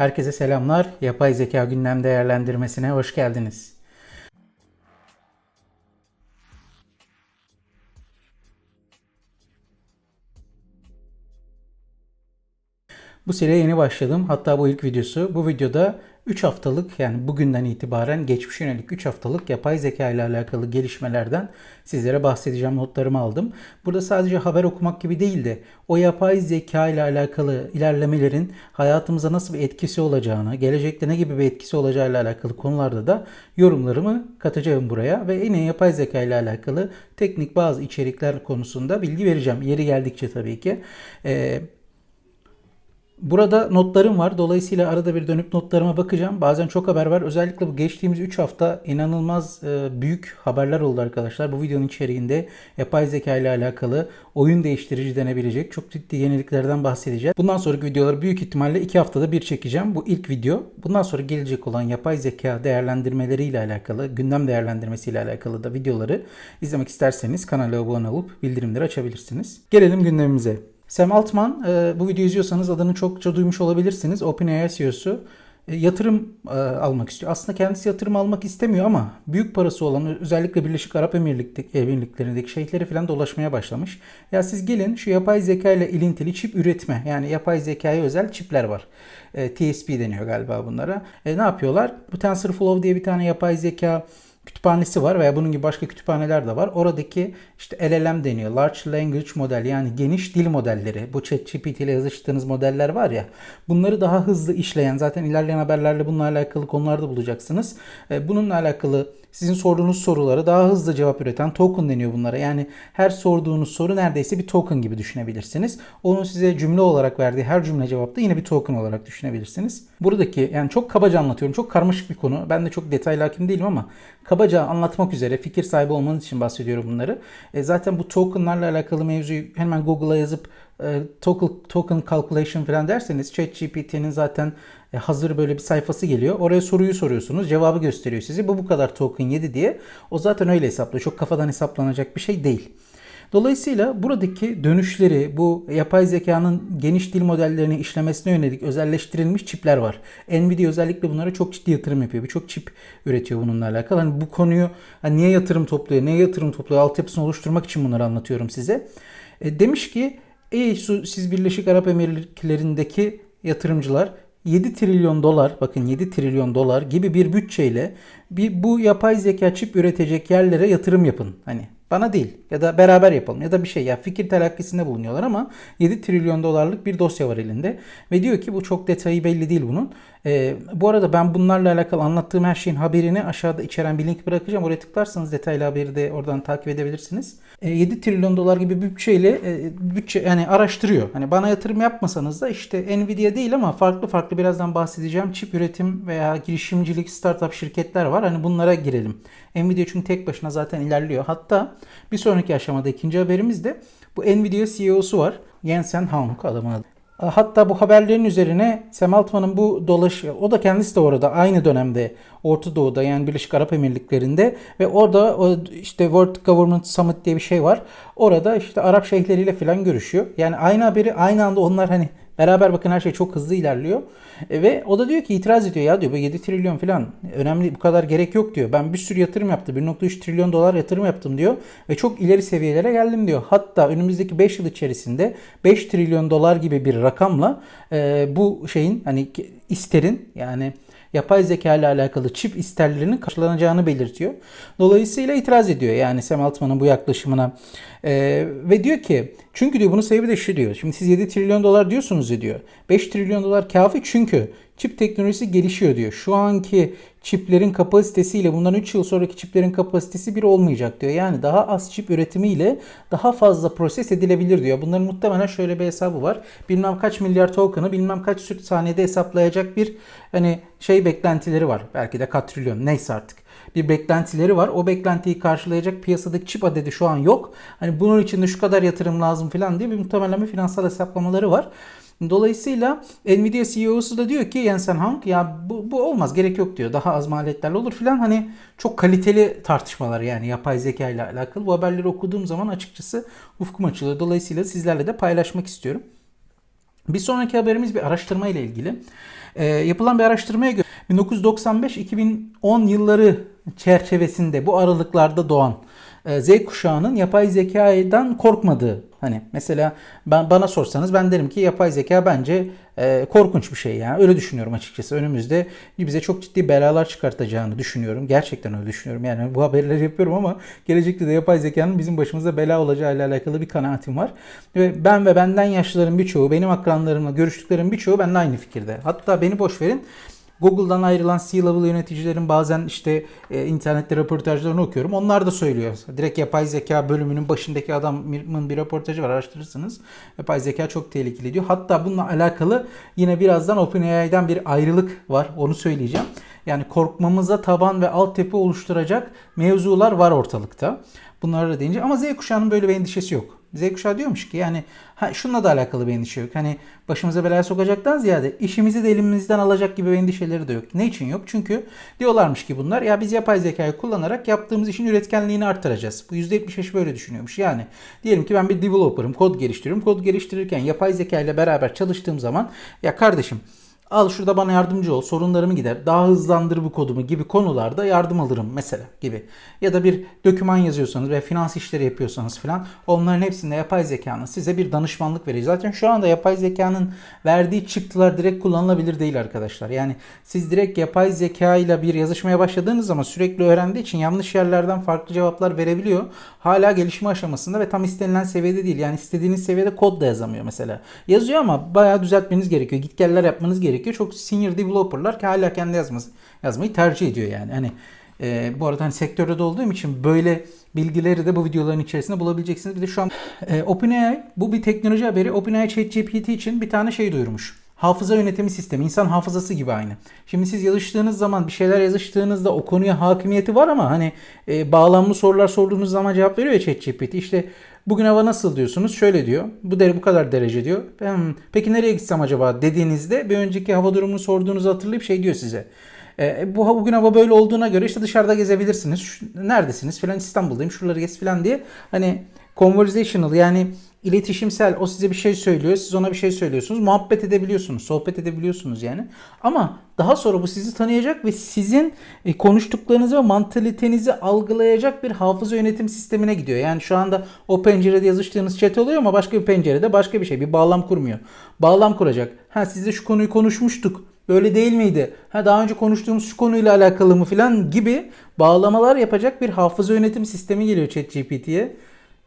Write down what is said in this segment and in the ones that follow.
Herkese selamlar. Yapay zeka gündem değerlendirmesine hoş geldiniz. Bu seriye yeni başladım. Hatta bu ilk videosu. Bu videoda 3 haftalık yani bugünden itibaren geçmiş yönelik 3 haftalık yapay zeka ile alakalı gelişmelerden sizlere bahsedeceğim notlarımı aldım. Burada sadece haber okumak gibi değil de o yapay zeka ile alakalı ilerlemelerin hayatımıza nasıl bir etkisi olacağını, gelecekte ne gibi bir etkisi olacağı ile alakalı konularda da yorumlarımı katacağım buraya ve yine yapay zeka ile alakalı teknik bazı içerikler konusunda bilgi vereceğim. Yeri geldikçe tabii ki. Ee, Burada notlarım var. Dolayısıyla arada bir dönüp notlarıma bakacağım. Bazen çok haber var. Özellikle bu geçtiğimiz 3 hafta inanılmaz e, büyük haberler oldu arkadaşlar. Bu videonun içeriğinde yapay zeka ile alakalı oyun değiştirici denebilecek çok ciddi yeniliklerden bahsedeceğiz. Bundan sonraki videoları büyük ihtimalle 2 haftada bir çekeceğim. Bu ilk video. Bundan sonra gelecek olan yapay zeka değerlendirmeleri ile alakalı, gündem değerlendirmesi ile alakalı da videoları izlemek isterseniz kanala abone olup bildirimleri açabilirsiniz. Gelelim gündemimize. Sam Altman e, bu videoyu izliyorsanız adını çokça duymuş olabilirsiniz. OpenAI CEO'su e, yatırım e, almak istiyor. Aslında kendisi yatırım almak istemiyor ama büyük parası olan özellikle Birleşik Arap Emirlikleri'ndeki şeyhleri falan dolaşmaya başlamış. Ya siz gelin şu yapay zeka ile ilintili çip üretme yani yapay zekaya özel çipler var. TSP deniyor galiba bunlara. E, ne yapıyorlar? Bu TensorFlow diye bir tane yapay zeka kütüphanesi var veya bunun gibi başka kütüphaneler de var. Oradaki işte LLM deniyor. Large Language Model yani geniş dil modelleri. Bu ChatGPT ile yazıştığınız modeller var ya. Bunları daha hızlı işleyen zaten ilerleyen haberlerle bununla alakalı konularda bulacaksınız. E, bununla alakalı sizin sorduğunuz sorulara daha hızlı cevap üreten token deniyor bunlara. Yani her sorduğunuz soru neredeyse bir token gibi düşünebilirsiniz. Onun size cümle olarak verdiği her cümle cevapta yine bir token olarak düşünebilirsiniz. Buradaki yani çok kabaca anlatıyorum. Çok karmaşık bir konu. Ben de çok detaylı hakim değilim ama kabaca anlatmak üzere fikir sahibi olmanız için bahsediyorum bunları. E zaten bu tokenlarla alakalı mevzuyu hemen Google'a yazıp token, token calculation falan derseniz ChatGPT'nin zaten e, hazır böyle bir sayfası geliyor. Oraya soruyu soruyorsunuz. Cevabı gösteriyor sizi. Bu bu kadar token yedi diye. O zaten öyle hesaplıyor. Çok kafadan hesaplanacak bir şey değil. Dolayısıyla buradaki dönüşleri, bu yapay zekanın geniş dil modellerini işlemesine yönelik özelleştirilmiş çipler var. Nvidia özellikle bunlara çok ciddi yatırım yapıyor. Birçok çip üretiyor bununla alakalı. Hani bu konuyu hani niye yatırım topluyor, niye yatırım topluyor, altyapısını oluşturmak için bunları anlatıyorum size. E, demiş ki Ey siz Birleşik Arap Emirlikleri'ndeki yatırımcılar 7 trilyon dolar bakın 7 trilyon dolar gibi bir bütçeyle bir bu yapay zeka çip üretecek yerlere yatırım yapın. Hani bana değil ya da beraber yapalım ya da bir şey ya fikir telakkisinde bulunuyorlar ama 7 trilyon dolarlık bir dosya var elinde ve diyor ki bu çok detayı belli değil bunun. Ee, bu arada ben bunlarla alakalı anlattığım her şeyin haberini aşağıda içeren bir link bırakacağım. Oraya tıklarsanız detaylı haberi de oradan takip edebilirsiniz. Ee, 7 trilyon dolar gibi bütçeyle e, bütçe yani araştırıyor. Hani bana yatırım yapmasanız da işte Nvidia değil ama farklı farklı birazdan bahsedeceğim çip üretim veya girişimcilik startup şirketler var. Hani bunlara girelim. Nvidia çünkü tek başına zaten ilerliyor. Hatta bir sonraki aşamada ikinci haberimiz de bu Nvidia CEO'su var. Jensen Huang adamın adı. Hatta bu haberlerin üzerine Sam Altman'ın bu dolaşı, o da kendisi de orada aynı dönemde Orta Doğu'da yani Birleşik Arap Emirlikleri'nde ve orada işte World Government Summit diye bir şey var. Orada işte Arap şeyhleriyle falan görüşüyor. Yani aynı haberi aynı anda onlar hani Beraber bakın her şey çok hızlı ilerliyor. E, ve o da diyor ki itiraz ediyor ya diyor bu 7 trilyon falan önemli bu kadar gerek yok diyor. Ben bir sürü yatırım yaptım. 1.3 trilyon dolar yatırım yaptım diyor. Ve çok ileri seviyelere geldim diyor. Hatta önümüzdeki 5 yıl içerisinde 5 trilyon dolar gibi bir rakamla e, bu şeyin hani isterin yani yapay zeka ile alakalı çip isterlerinin karşılanacağını belirtiyor. Dolayısıyla itiraz ediyor yani Sam Altman'ın bu yaklaşımına. Ee, ve diyor ki çünkü diyor bunun sebebi de şu diyor. Şimdi siz 7 trilyon dolar diyorsunuz diyor. 5 trilyon dolar kafi çünkü çip teknolojisi gelişiyor diyor. Şu anki çiplerin kapasitesiyle bundan 3 yıl sonraki çiplerin kapasitesi bir olmayacak diyor. Yani daha az çip üretimiyle daha fazla proses edilebilir diyor. Bunların muhtemelen şöyle bir hesabı var. Bilmem kaç milyar token'ı bilmem kaç saniyede hesaplayacak bir hani şey beklentileri var. Belki de katrilyon neyse artık bir beklentileri var. O beklentiyi karşılayacak piyasadaki çip adedi şu an yok. Hani bunun için de şu kadar yatırım lazım falan diye bir muhtemelen bir finansal hesaplamaları var. Dolayısıyla Nvidia CEO'su da diyor ki Jensen Huang ya bu, bu olmaz gerek yok diyor. Daha az maliyetlerle olur filan. Hani çok kaliteli tartışmalar yani yapay zeka ile alakalı. Bu haberleri okuduğum zaman açıkçası ufkum açılıyor. Dolayısıyla sizlerle de paylaşmak istiyorum. Bir sonraki haberimiz bir araştırma ile ilgili. Ee, yapılan bir araştırmaya göre 1995-2010 yılları çerçevesinde bu aralıklarda doğan e, Z kuşağının yapay zekadan korkmadığı hani mesela ben bana sorsanız ben derim ki yapay zeka bence e, korkunç bir şey yani öyle düşünüyorum açıkçası. Önümüzde bize çok ciddi belalar çıkartacağını düşünüyorum. Gerçekten öyle düşünüyorum. Yani bu haberleri yapıyorum ama gelecekte de yapay zekanın bizim başımıza bela olacağı ile alakalı bir kanaatim var. Ve ben ve benden yaşlıların birçoğu benim akranlarımla görüştüklerim birçoğu benimle aynı fikirde. Hatta beni boş verin Google'dan ayrılan C-level yöneticilerin bazen işte e, internette röportajlarını okuyorum. Onlar da söylüyor. Direkt yapay zeka bölümünün başındaki adamın bir röportajı var araştırırsınız. Yapay zeka çok tehlikeli diyor. Hatta bununla alakalı yine birazdan OpenAI'den bir ayrılık var. Onu söyleyeceğim. Yani korkmamıza taban ve altyapı oluşturacak mevzular var ortalıkta. Bunları da deyince ama Z kuşağının böyle bir endişesi yok. Z kuşağı diyormuş ki yani ha, şununla da alakalı bir endişe yok. Hani başımıza belaya sokacaktan ziyade işimizi de elimizden alacak gibi endişeleri de yok. Ne için yok? Çünkü diyorlarmış ki bunlar ya biz yapay zekayı kullanarak yaptığımız işin üretkenliğini artıracağız. Bu %75 böyle düşünüyormuş. Yani diyelim ki ben bir developer'ım, kod geliştiriyorum. Kod geliştirirken yapay zeka ile beraber çalıştığım zaman ya kardeşim Al şurada bana yardımcı ol, sorunlarımı gider, daha hızlandır bu kodumu gibi konularda yardım alırım mesela gibi. Ya da bir döküman yazıyorsanız ve finans işleri yapıyorsanız falan onların hepsinde yapay zekanın size bir danışmanlık verecek. Zaten şu anda yapay zekanın verdiği çıktılar direkt kullanılabilir değil arkadaşlar. Yani siz direkt yapay zeka ile bir yazışmaya başladığınız zaman sürekli öğrendiği için yanlış yerlerden farklı cevaplar verebiliyor. Hala gelişme aşamasında ve tam istenilen seviyede değil. Yani istediğiniz seviyede kod da yazamıyor mesela. Yazıyor ama bayağı düzeltmeniz gerekiyor. Gitgeller yapmanız gerekiyor gerekiyor. Çok senior developerlar ki hala kendi yazması, yazmayı tercih ediyor yani. Hani e, bu arada hani sektörde de olduğum için böyle bilgileri de bu videoların içerisinde bulabileceksiniz. Bir de şu an e, OpenAI bu bir teknoloji haberi. OpenAI ChatGPT için bir tane şey duyurmuş. Hafıza yönetimi sistemi. insan hafızası gibi aynı. Şimdi siz yazıştığınız zaman bir şeyler yazıştığınızda o konuya hakimiyeti var ama hani e, bağlamlı sorular sorduğunuz zaman cevap veriyor ya ChatGPT. İşte Bugün hava nasıl diyorsunuz? Şöyle diyor. Bu dere bu kadar derece diyor. Hmm, peki nereye gitsem acaba dediğinizde bir önceki hava durumunu sorduğunuzu hatırlayıp şey diyor size. E, bu bugün hava böyle olduğuna göre işte dışarıda gezebilirsiniz. Şu, neredesiniz filan İstanbul'dayım şuraları gez filan diye. Hani conversational yani iletişimsel o size bir şey söylüyor siz ona bir şey söylüyorsunuz muhabbet edebiliyorsunuz sohbet edebiliyorsunuz yani ama daha sonra bu sizi tanıyacak ve sizin e, konuştuklarınızı ve mantalitenizi algılayacak bir hafıza yönetim sistemine gidiyor. Yani şu anda o pencerede yazıştığınız chat oluyor ama başka bir pencerede başka bir şey bir bağlam kurmuyor. Bağlam kuracak. Ha sizle şu konuyu konuşmuştuk. Böyle değil miydi? Ha daha önce konuştuğumuz şu konuyla alakalı mı filan gibi bağlamalar yapacak bir hafıza yönetim sistemi geliyor ChatGPT'ye.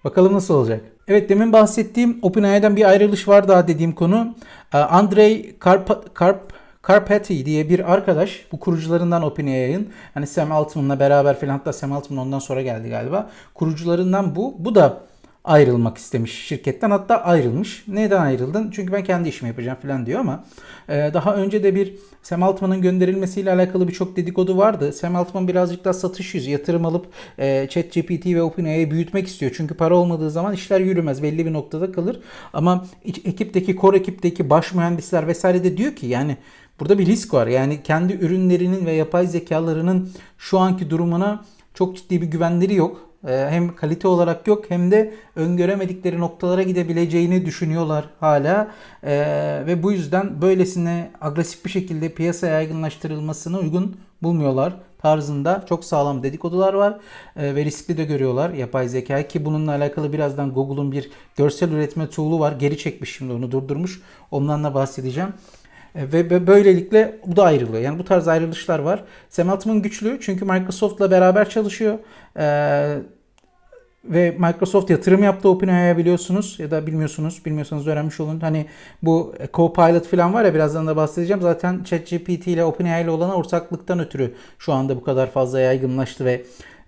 Bakalım nasıl olacak. Evet demin bahsettiğim OpenAI'den bir ayrılış var daha dediğim konu. Ee, Andrei Karp, Karp Carpati diye bir arkadaş bu kurucularından OpenAI'ın hani Sam Altman'la beraber falan hatta Sam Altman ondan sonra geldi galiba. Kurucularından bu. Bu da ayrılmak istemiş şirketten hatta ayrılmış. Neden ayrıldın? Çünkü ben kendi işimi yapacağım falan diyor ama e, daha önce de bir Sam Altman'ın gönderilmesiyle alakalı birçok dedikodu vardı. Sam Altman birazcık daha satış yüzü yatırım alıp e, ChatGPT ve OpenAI'yi büyütmek istiyor. Çünkü para olmadığı zaman işler yürümez. Belli bir noktada kalır. Ama ekipteki, core ekipteki baş mühendisler vesaire de diyor ki yani burada bir risk var. Yani kendi ürünlerinin ve yapay zekalarının şu anki durumuna çok ciddi bir güvenleri yok hem kalite olarak yok hem de öngöremedikleri noktalara gidebileceğini düşünüyorlar hala. Ee, ve bu yüzden böylesine agresif bir şekilde piyasaya yaygınlaştırılmasını uygun bulmuyorlar tarzında çok sağlam dedikodular var ee, ve riskli de görüyorlar yapay zeka ki bununla alakalı birazdan Google'un bir görsel üretme tool'u var. Geri çekmiş şimdi onu durdurmuş. Ondan da bahsedeceğim. E, ve böylelikle bu da ayrılıyor. Yani bu tarz ayrılışlar var. Sam Altman güçlü çünkü Microsoft'la beraber çalışıyor. Ee, ve Microsoft yatırım yaptı OpenAI'ya biliyorsunuz ya da bilmiyorsunuz. Bilmiyorsanız öğrenmiş olun. Hani bu Copilot falan var ya birazdan da bahsedeceğim. Zaten ChatGPT ile OpenAI ile olan ortaklıktan ötürü şu anda bu kadar fazla yaygınlaştı ve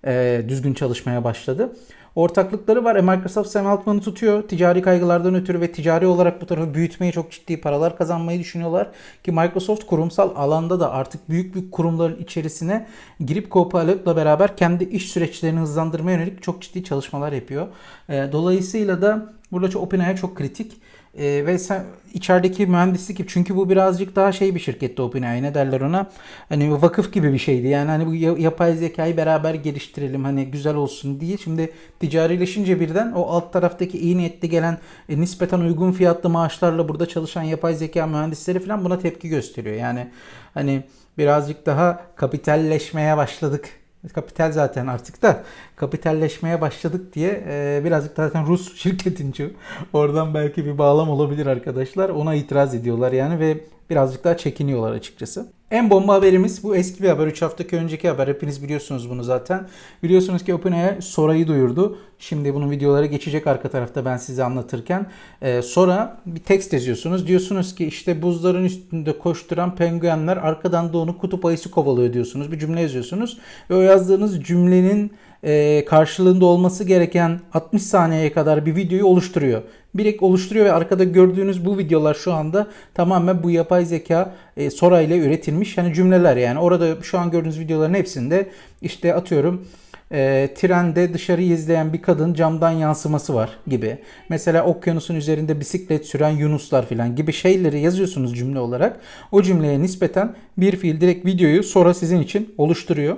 e, düzgün çalışmaya başladı ortaklıkları var. E Microsoft Sam Altman'ı tutuyor ticari kaygılardan ötürü ve ticari olarak bu tarafı büyütmeyi çok ciddi paralar kazanmayı düşünüyorlar. Ki Microsoft kurumsal alanda da artık büyük büyük kurumların içerisine girip Copilot'la beraber kendi iş süreçlerini hızlandırmaya yönelik çok ciddi çalışmalar yapıyor. E, dolayısıyla da burada çok OpenAI çok kritik. E, ve sen içerideki mühendislik çünkü bu birazcık daha şey bir şirkette OpenAI ne derler ona? Hani vakıf gibi bir şeydi. Yani hani bu ya- yapay zekayı beraber geliştirelim hani güzel olsun diye. Şimdi ticarileşince birden o alt taraftaki iyi niyetli gelen e, nispeten uygun fiyatlı maaşlarla burada çalışan yapay zeka mühendisleri falan buna tepki gösteriyor. Yani hani birazcık daha kapitalleşmeye başladık Kapital zaten artık da kapitalleşmeye başladık diye e, birazcık zaten Rus şirketince oradan belki bir bağlam olabilir arkadaşlar. Ona itiraz ediyorlar yani ve birazcık daha çekiniyorlar açıkçası. En bomba haberimiz bu eski bir haber. 3 haftaki önceki haber. Hepiniz biliyorsunuz bunu zaten. Biliyorsunuz ki OpenAI Sora'yı duyurdu. Şimdi bunun videoları geçecek arka tarafta ben size anlatırken. Ee, Sora bir tekst yazıyorsunuz. Diyorsunuz ki işte buzların üstünde koşturan penguenler arkadan da onu kutup ayısı kovalıyor diyorsunuz. Bir cümle yazıyorsunuz. Ve o yazdığınız cümlenin e, karşılığında olması gereken 60 saniyeye kadar bir videoyu oluşturuyor. Birek oluşturuyor ve arkada gördüğünüz bu videolar şu anda tamamen bu yapay zeka e, Sora ile üretilmiş hani cümleler yani. Orada şu an gördüğünüz videoların hepsinde işte atıyorum e, trende dışarıyı izleyen bir kadın camdan yansıması var gibi. Mesela okyanusun üzerinde bisiklet süren yunuslar falan gibi şeyleri yazıyorsunuz cümle olarak. O cümleye nispeten bir fiil direkt videoyu sonra sizin için oluşturuyor.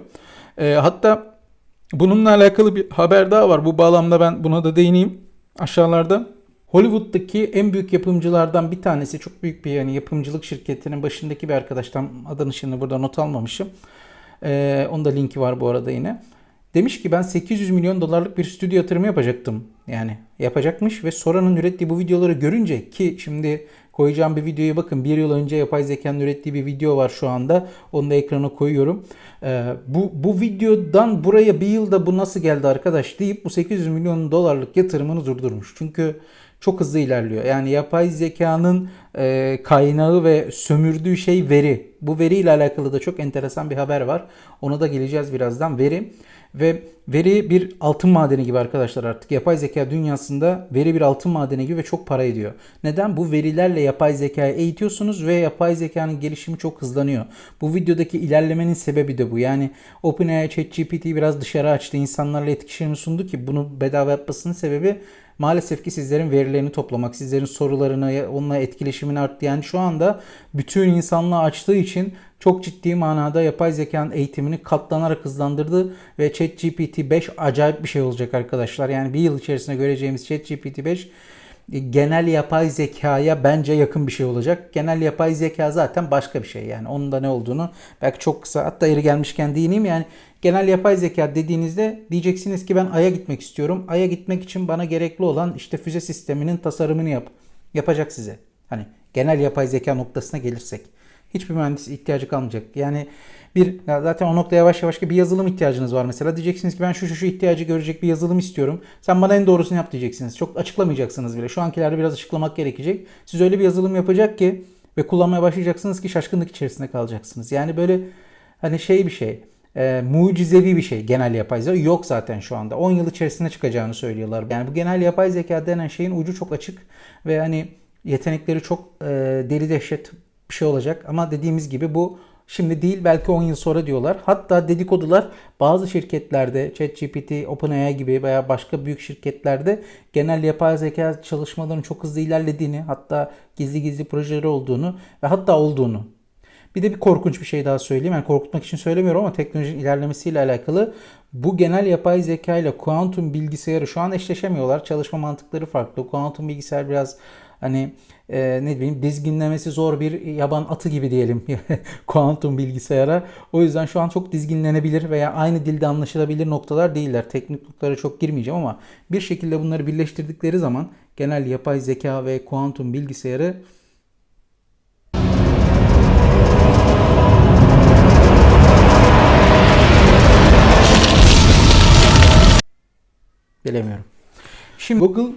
E, hatta bununla alakalı bir haber daha var. Bu bağlamda ben buna da değineyim aşağılarda. Hollywood'daki en büyük yapımcılardan bir tanesi çok büyük bir yani yapımcılık şirketinin başındaki bir arkadaştan adını şimdi burada not almamışım. Ee, onda linki var bu arada yine. Demiş ki ben 800 milyon dolarlık bir stüdyo yatırımı yapacaktım. Yani yapacakmış ve Sora'nın ürettiği bu videoları görünce ki şimdi koyacağım bir videoya bakın. Bir yıl önce yapay zekanın ürettiği bir video var şu anda. Onu da ekrana koyuyorum. Ee, bu, bu videodan buraya bir yılda bu nasıl geldi arkadaş deyip bu 800 milyon dolarlık yatırımını durdurmuş. Çünkü çok hızlı ilerliyor. Yani yapay zekanın e, kaynağı ve sömürdüğü şey veri. Bu veriyle alakalı da çok enteresan bir haber var. Ona da geleceğiz birazdan. Veri ve veri bir altın madeni gibi arkadaşlar artık. Yapay zeka dünyasında veri bir altın madeni gibi ve çok para ediyor. Neden? Bu verilerle yapay zekayı eğitiyorsunuz ve yapay zekanın gelişimi çok hızlanıyor. Bu videodaki ilerlemenin sebebi de bu. Yani OpenAI ChatGPT biraz dışarı açtı. insanlarla etkileşimi sundu ki bunu bedava yapmasının sebebi maalesef ki sizlerin verilerini toplamak, sizlerin sorularını, onunla etkileşimini arttı. Yani şu anda bütün insanlığa açtığı için çok ciddi manada yapay zekanın eğitimini katlanarak hızlandırdı ve ChatGPT 5 acayip bir şey olacak arkadaşlar. Yani bir yıl içerisinde göreceğimiz ChatGPT 5 genel yapay zekaya bence yakın bir şey olacak. Genel yapay zeka zaten başka bir şey yani. Onun da ne olduğunu belki çok kısa hatta yeri gelmişken değineyim yani genel yapay zeka dediğinizde diyeceksiniz ki ben Ay'a gitmek istiyorum. Ay'a gitmek için bana gerekli olan işte füze sisteminin tasarımını yap. Yapacak size. Hani genel yapay zeka noktasına gelirsek. Hiçbir mühendis ihtiyacı kalmayacak. Yani bir zaten o nokta yavaş yavaş bir yazılım ihtiyacınız var mesela. Diyeceksiniz ki ben şu şu şu ihtiyacı görecek bir yazılım istiyorum. Sen bana en doğrusunu yap diyeceksiniz. Çok açıklamayacaksınız bile. Şu ankilerde biraz açıklamak gerekecek. Siz öyle bir yazılım yapacak ki ve kullanmaya başlayacaksınız ki şaşkınlık içerisinde kalacaksınız. Yani böyle hani şey bir şey e, mucizevi bir şey genel yapay zeka. Yok zaten şu anda. 10 yıl içerisinde çıkacağını söylüyorlar. Yani bu genel yapay zeka denen şeyin ucu çok açık ve hani yetenekleri çok e, deli dehşet bir şey olacak. Ama dediğimiz gibi bu şimdi değil belki 10 yıl sonra diyorlar. Hatta dedikodular bazı şirketlerde ChatGPT, OpenAI gibi veya başka büyük şirketlerde genel yapay zeka çalışmalarının çok hızlı ilerlediğini hatta gizli gizli projeleri olduğunu ve hatta olduğunu bir de bir korkunç bir şey daha söyleyeyim. Yani korkutmak için söylemiyorum ama teknolojinin ilerlemesiyle alakalı bu genel yapay zeka ile kuantum bilgisayarı şu an eşleşemiyorlar. Çalışma mantıkları farklı. Kuantum bilgisayar biraz hani e, ne bileyim dizginlemesi zor bir yaban atı gibi diyelim kuantum bilgisayara. O yüzden şu an çok dizginlenebilir veya aynı dilde anlaşılabilir noktalar değiller. Teknik noktalara çok girmeyeceğim ama bir şekilde bunları birleştirdikleri zaman genel yapay zeka ve kuantum bilgisayarı Bilemiyorum. Şimdi Google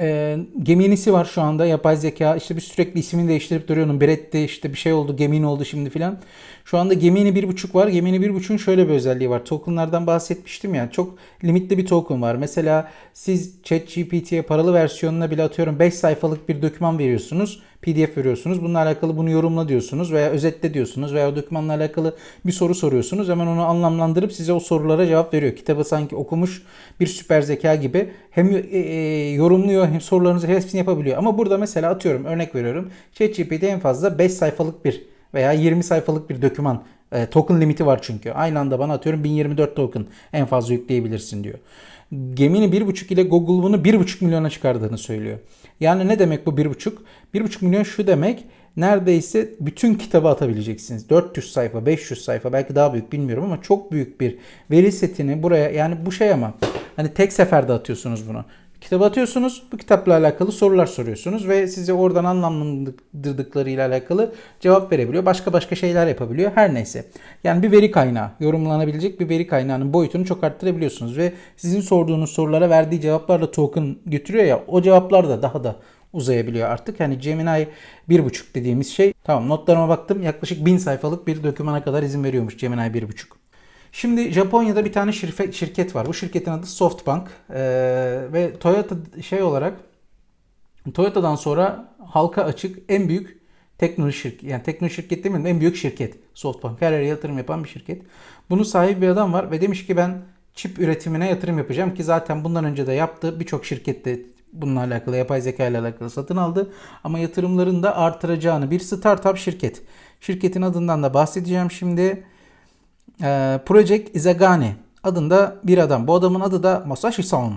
e, Gemini'si var şu anda yapay zeka. İşte bir sürekli ismini değiştirip duruyorum. Brett'te işte bir şey oldu, Gemini oldu şimdi filan. Şu anda Gemini 1.5 var. Gemini 1.5'un şöyle bir özelliği var. Tokenlardan bahsetmiştim ya. Çok limitli bir token var. Mesela siz ChatGPT'ye paralı versiyonuna bile atıyorum 5 sayfalık bir doküman veriyorsunuz. PDF veriyorsunuz. Bununla alakalı bunu yorumla diyorsunuz veya özetle diyorsunuz veya dokümanla alakalı bir soru soruyorsunuz. Hemen onu anlamlandırıp size o sorulara cevap veriyor. Kitabı sanki okumuş bir süper zeka gibi hem e, e, yorumluyor hem sorularınızı hepsini yapabiliyor. Ama burada mesela atıyorum örnek veriyorum. ChatGPT en fazla 5 sayfalık bir veya 20 sayfalık bir doküman e, token limiti var çünkü. Aynı anda bana atıyorum 1024 token en fazla yükleyebilirsin diyor. Gemini 1.5 ile Google bunu 1.5 milyona çıkardığını söylüyor. Yani ne demek bu 1.5? 1.5 milyon şu demek neredeyse bütün kitabı atabileceksiniz. 400 sayfa, 500 sayfa belki daha büyük bilmiyorum ama çok büyük bir veri setini buraya yani bu şey ama hani tek seferde atıyorsunuz bunu. Kitabı atıyorsunuz. Bu kitapla alakalı sorular soruyorsunuz ve size oradan anlamlandırdıklarıyla alakalı cevap verebiliyor. Başka başka şeyler yapabiliyor. Her neyse. Yani bir veri kaynağı, yorumlanabilecek bir veri kaynağının boyutunu çok arttırabiliyorsunuz ve sizin sorduğunuz sorulara verdiği cevaplarla token götürüyor ya o cevaplar da daha da uzayabiliyor artık. Hani Gemini 1.5 dediğimiz şey. Tamam notlarıma baktım. Yaklaşık 1000 sayfalık bir dokümana kadar izin veriyormuş Gemini 1.5. Şimdi Japonya'da bir tane şirket, şirket var. Bu şirketin adı Softbank ee, ve Toyota şey olarak Toyota'dan sonra halka açık en büyük teknoloji şirket yani teknoloji şirket demeyeyim en büyük şirket Softbank. Her yere yatırım yapan bir şirket. Bunun sahibi bir adam var ve demiş ki ben çip üretimine yatırım yapacağım ki zaten bundan önce de yaptı. Birçok şirkette bununla alakalı yapay zeka ile alakalı satın aldı. Ama yatırımlarını da artıracağını bir startup şirket. Şirketin adından da bahsedeceğim şimdi. Ee, Project Izagani adında bir adam. Bu adamın adı da Masashi Son.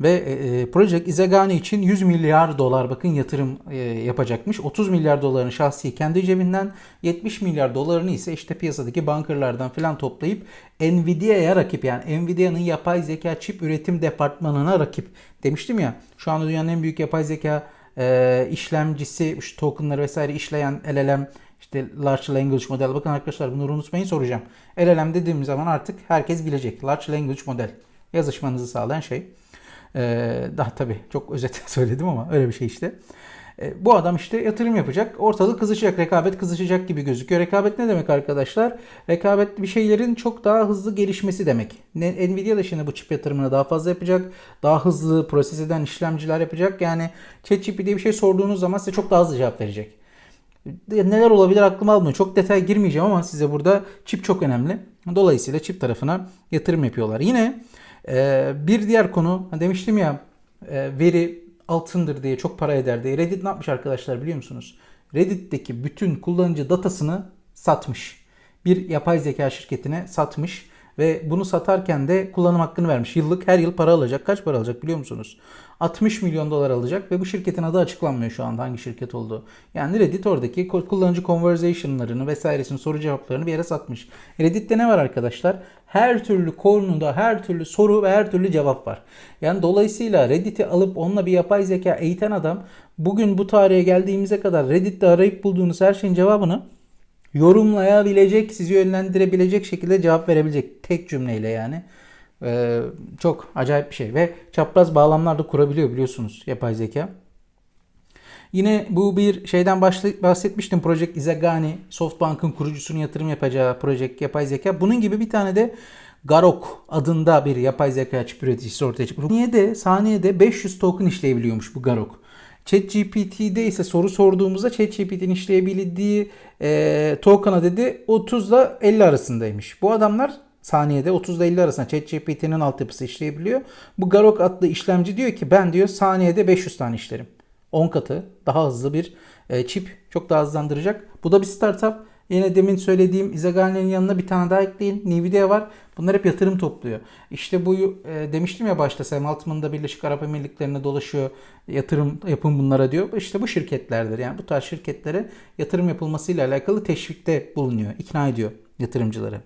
Ve e, Project Izagani için 100 milyar dolar bakın yatırım e, yapacakmış. 30 milyar dolarını şahsi kendi cebinden 70 milyar dolarını ise işte piyasadaki bankerlardan falan toplayıp Nvidia'ya rakip yani Nvidia'nın yapay zeka çip üretim departmanına rakip demiştim ya. Şu anda dünyanın en büyük yapay zeka e, işlemcisi, şu tokenları vesaire işleyen LLM işte Large Language Model. Bakın arkadaşlar bunu unutmayın soracağım. LLM dediğim zaman artık herkes bilecek. Large Language Model. Yazışmanızı sağlayan şey. Ee, daha tabii çok özet söyledim ama öyle bir şey işte. Ee, bu adam işte yatırım yapacak. Ortalık kızışacak. Rekabet kızışacak gibi gözüküyor. Rekabet ne demek arkadaşlar? Rekabet bir şeylerin çok daha hızlı gelişmesi demek. Nvidia da şimdi bu çip yatırımını daha fazla yapacak. Daha hızlı proses eden işlemciler yapacak. Yani ChatGPT diye bir şey sorduğunuz zaman size çok daha hızlı cevap verecek. Neler olabilir aklım almıyor. Çok detaya girmeyeceğim ama size burada çip çok önemli. Dolayısıyla çip tarafına yatırım yapıyorlar. Yine e, bir diğer konu demiştim ya e, veri altındır diye çok para eder diye. Reddit ne yapmış arkadaşlar biliyor musunuz? Reddit'teki bütün kullanıcı datasını satmış. Bir yapay zeka şirketine satmış ve bunu satarken de kullanım hakkını vermiş. Yıllık her yıl para alacak. Kaç para alacak biliyor musunuz? 60 milyon dolar alacak ve bu şirketin adı açıklanmıyor şu anda hangi şirket olduğu. Yani Reddit oradaki kullanıcı conversation'larını vesairesini soru cevaplarını bir yere satmış. Reddit'te ne var arkadaşlar? Her türlü konuda her türlü soru ve her türlü cevap var. Yani dolayısıyla Reddit'i alıp onunla bir yapay zeka eğiten adam bugün bu tarihe geldiğimize kadar Reddit'te arayıp bulduğunuz her şeyin cevabını yorumlayabilecek, sizi yönlendirebilecek şekilde cevap verebilecek tek cümleyle yani. Ee, çok acayip bir şey ve çapraz bağlamlar da kurabiliyor biliyorsunuz yapay zeka. Yine bu bir şeyden bahsetmiştim. Project Izagani, Softbank'ın kurucusunun yatırım yapacağı Project yapay zeka. Bunun gibi bir tane de Garok adında bir yapay zeka çip üreticisi ortaya çıkmış. Saniyede, saniyede 500 token işleyebiliyormuş bu Garok. ChatGPT'de ise soru sorduğumuzda ChatGPT'nin işleyebildiği e, token'a dedi 30 ile 50 arasındaymış. Bu adamlar saniyede 30 ile 50 arasında ChatGPT'nin altyapısı işleyebiliyor. Bu Garok adlı işlemci diyor ki ben diyor saniyede 500 tane işlerim. 10 katı daha hızlı bir e, çip çok daha hızlandıracak. Bu da bir startup. Yine demin söylediğim Izagani'nin yanına bir tane daha ekleyin. Nvidia var. Bunlar hep yatırım topluyor. İşte bu e, demiştim ya başta Sam Altman da Birleşik Arap Emirlikleri'ne dolaşıyor. Yatırım yapın bunlara diyor. İşte bu şirketlerdir. Yani bu tarz şirketlere yatırım yapılmasıyla alakalı teşvikte bulunuyor. ikna ediyor yatırımcıları.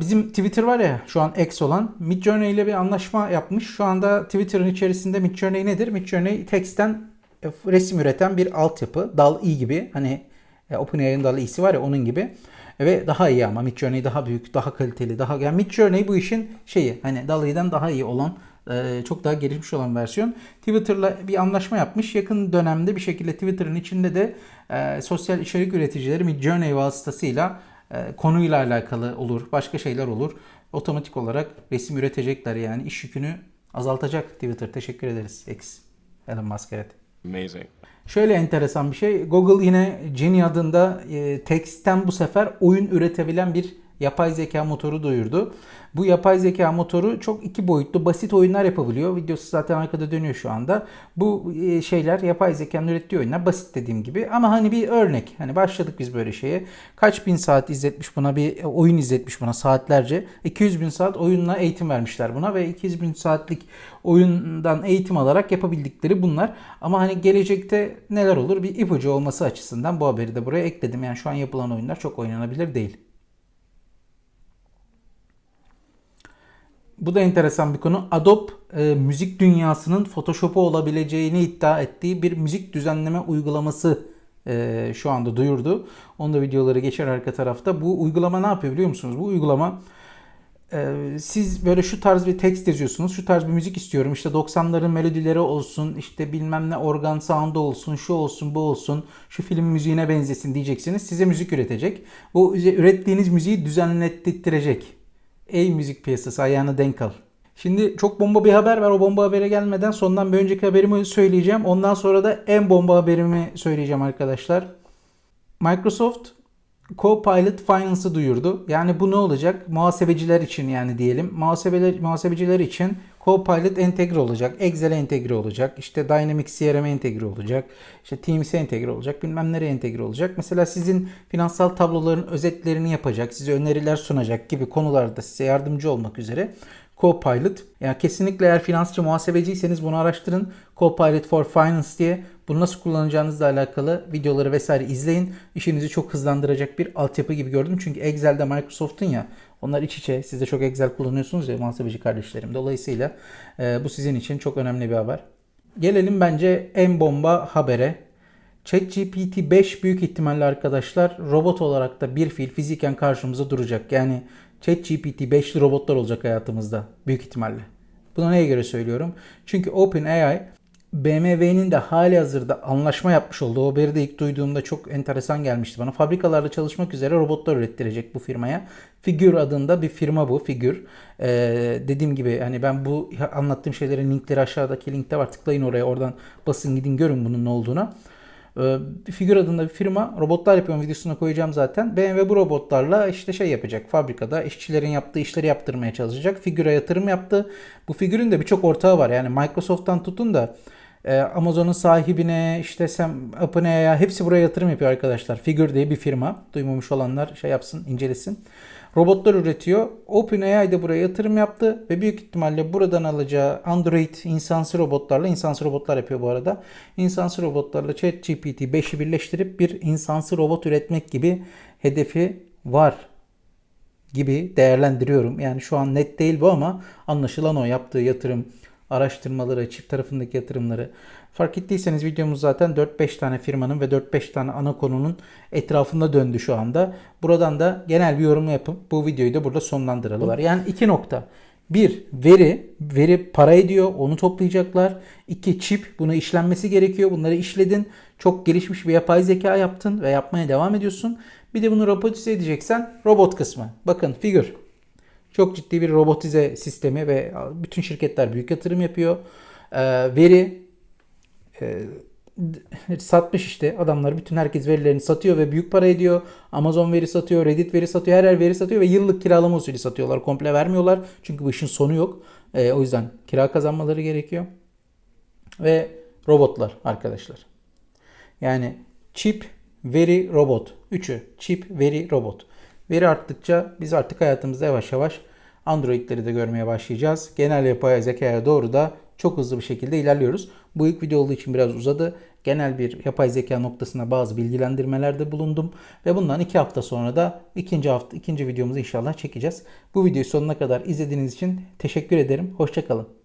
Bizim Twitter var ya şu an X olan Midjourney ile bir anlaşma yapmış. Şu anda Twitter'ın içerisinde Midjourney nedir? Midjourney text'ten e, resim üreten bir altyapı. DAL-E gibi hani e, OpenAI'nin DAL-E'si var ya onun gibi. Ve daha iyi ama Midjourney daha büyük, daha kaliteli, daha yani Midjourney bu işin şeyi hani DAL-E'den daha iyi olan e, çok daha gelişmiş olan versiyon. Twitter'la bir anlaşma yapmış. Yakın dönemde bir şekilde Twitter'ın içinde de sosyal içerik üreticileri Midjourney vasıtasıyla konuyla alakalı olur, başka şeyler olur. Otomatik olarak resim üretecekler yani iş yükünü azaltacak Twitter. Teşekkür ederiz. X. Elon Musk evet. Amazing. Şöyle enteresan bir şey. Google yine Genie adında e, teksten bu sefer oyun üretebilen bir yapay zeka motoru duyurdu. Bu yapay zeka motoru çok iki boyutlu basit oyunlar yapabiliyor. Videosu zaten arkada dönüyor şu anda. Bu e, şeyler yapay zekanın ürettiği oyunlar basit dediğim gibi ama hani bir örnek. Hani başladık biz böyle şeye. Kaç bin saat izletmiş buna bir oyun izletmiş buna saatlerce. 200 bin saat oyunla eğitim vermişler buna ve 200 bin saatlik oyundan eğitim alarak yapabildikleri bunlar. Ama hani gelecekte neler olur bir ipucu olması açısından bu haberi de buraya ekledim. Yani şu an yapılan oyunlar çok oynanabilir değil. Bu da enteresan bir konu. Adobe e, müzik dünyasının Photoshop'u olabileceğini iddia ettiği bir müzik düzenleme uygulaması e, şu anda duyurdu. Onu da videoları geçer arka tarafta. Bu uygulama ne yapıyor biliyor musunuz? Bu uygulama e, siz böyle şu tarz bir tekst yazıyorsunuz. Şu tarz bir müzik istiyorum. İşte 90'ların melodileri olsun. işte bilmem ne organ sound'u olsun. Şu olsun bu olsun. Şu film müziğine benzesin diyeceksiniz. Size müzik üretecek. Bu ürettiğiniz müziği düzenlettirecek. Ey müzik piyasası ayağını denk al. Şimdi çok bomba bir haber var. O bomba habere gelmeden sondan bir önceki haberimi söyleyeceğim. Ondan sonra da en bomba haberimi söyleyeceğim arkadaşlar. Microsoft Copilot Finance'ı duyurdu. Yani bu ne olacak? Muhasebeciler için yani diyelim. Muhasebeler, muhasebeciler için Copilot entegre olacak. Excel'e entegre olacak. İşte Dynamics CRM'e entegre olacak. İşte Teams'e entegre olacak. Bilmem nereye entegre olacak. Mesela sizin finansal tabloların özetlerini yapacak. Size öneriler sunacak gibi konularda size yardımcı olmak üzere Copilot. Yani kesinlikle eğer finansçı muhasebeciyseniz bunu araştırın. Copilot for Finance diye bunu nasıl kullanacağınızla alakalı videoları vesaire izleyin. İşinizi çok hızlandıracak bir altyapı gibi gördüm. Çünkü Excel'de Microsoft'un ya onlar iç içe. Siz de çok Excel kullanıyorsunuz ya muhasebeci kardeşlerim. Dolayısıyla e, bu sizin için çok önemli bir haber. Gelelim bence en bomba habere. ChatGPT 5 büyük ihtimalle arkadaşlar robot olarak da bir fiil fiziken karşımıza duracak. Yani ChatGPT 5'li robotlar olacak hayatımızda büyük ihtimalle. Buna neye göre söylüyorum? Çünkü OpenAI BMW'nin de hali hazırda anlaşma yapmış olduğu haberi de ilk duyduğumda çok enteresan gelmişti bana. Fabrikalarda çalışmak üzere robotlar ürettirecek bu firmaya. Figür adında bir firma bu Figür. Ee, dediğim gibi hani ben bu anlattığım şeylerin linkleri aşağıdaki linkte var. Tıklayın oraya oradan basın gidin görün bunun ne olduğunu. Ee, Figür adında bir firma robotlar yapıyorum videosuna koyacağım zaten. BMW bu robotlarla işte şey yapacak fabrikada işçilerin yaptığı işleri yaptırmaya çalışacak. Figüre yatırım yaptı. Bu figürün de birçok ortağı var. Yani Microsoft'tan tutun da e, Amazon'un sahibine işte sen OpenAI'ya hepsi buraya yatırım yapıyor arkadaşlar. Figür diye bir firma. Duymamış olanlar şey yapsın, incelesin. Robotlar üretiyor. OpenAI de buraya yatırım yaptı ve büyük ihtimalle buradan alacağı Android insansı robotlarla insansı robotlar yapıyor bu arada. İnsansı robotlarla ChatGPT 5'i birleştirip bir insansı robot üretmek gibi hedefi var gibi değerlendiriyorum. Yani şu an net değil bu ama anlaşılan o yaptığı yatırım araştırmaları, çift tarafındaki yatırımları. Fark ettiyseniz videomuz zaten 4-5 tane firmanın ve 4-5 tane ana konunun etrafında döndü şu anda. Buradan da genel bir yorum yapıp bu videoyu da burada sonlandıralım. Yani iki nokta. Bir, veri. Veri para ediyor. Onu toplayacaklar. İki, çip. Bunu işlenmesi gerekiyor. Bunları işledin. Çok gelişmiş bir yapay zeka yaptın ve yapmaya devam ediyorsun. Bir de bunu robotize edeceksen robot kısmı. Bakın figür. Çok ciddi bir robotize sistemi ve bütün şirketler büyük yatırım yapıyor. Ee, veri e, satmış işte adamlar bütün herkes verilerini satıyor ve büyük para ediyor. Amazon veri satıyor, Reddit veri satıyor, her yer veri satıyor ve yıllık kiralama usulü satıyorlar. Komple vermiyorlar çünkü bu işin sonu yok. Ee, o yüzden kira kazanmaları gerekiyor. Ve robotlar arkadaşlar. Yani çip, veri, robot. Üçü çip, veri, robot. Veri arttıkça biz artık hayatımızda yavaş yavaş Android'leri de görmeye başlayacağız. Genel yapay zekaya doğru da çok hızlı bir şekilde ilerliyoruz. Bu ilk video olduğu için biraz uzadı. Genel bir yapay zeka noktasına bazı bilgilendirmelerde bulundum. Ve bundan iki hafta sonra da ikinci hafta ikinci videomuzu inşallah çekeceğiz. Bu videoyu sonuna kadar izlediğiniz için teşekkür ederim. Hoşçakalın.